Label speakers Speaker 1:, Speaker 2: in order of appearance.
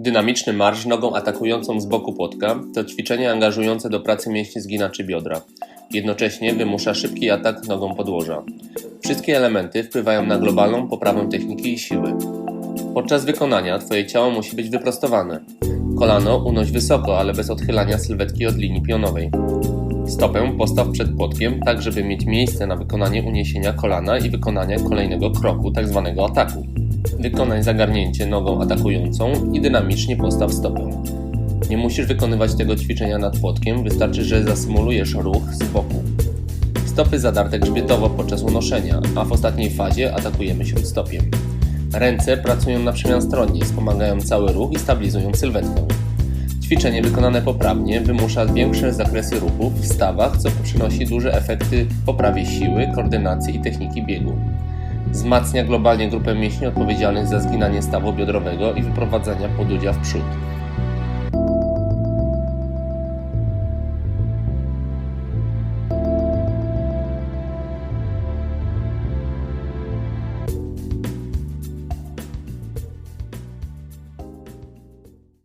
Speaker 1: Dynamiczny marsz nogą atakującą z boku płotka to ćwiczenie angażujące do pracy mięśni zginaczy biodra. Jednocześnie wymusza szybki atak nogą podłoża. Wszystkie elementy wpływają na globalną poprawę techniki i siły. Podczas wykonania Twoje ciało musi być wyprostowane. Kolano unoś wysoko, ale bez odchylania sylwetki od linii pionowej. Stopę postaw przed płotkiem, tak żeby mieć miejsce na wykonanie uniesienia kolana i wykonania kolejnego kroku, tzw. ataku. Wykonaj zagarnięcie nogą atakującą i dynamicznie postaw stopę. Nie musisz wykonywać tego ćwiczenia nad płotkiem, wystarczy, że zasymulujesz ruch z boku. Stopy zadarte grzbietowo podczas unoszenia, a w ostatniej fazie atakujemy śródstopiem. Ręce pracują na przemian stronnie, wspomagają cały ruch i stabilizują sylwetkę. Ćwiczenie wykonane poprawnie wymusza większe zakresy ruchów w stawach, co przynosi duże efekty poprawie siły, koordynacji i techniki biegu. Wzmacnia globalnie grupę mięśni odpowiedzialnych za zginanie stawu biodrowego i wyprowadzania podudzia w przód.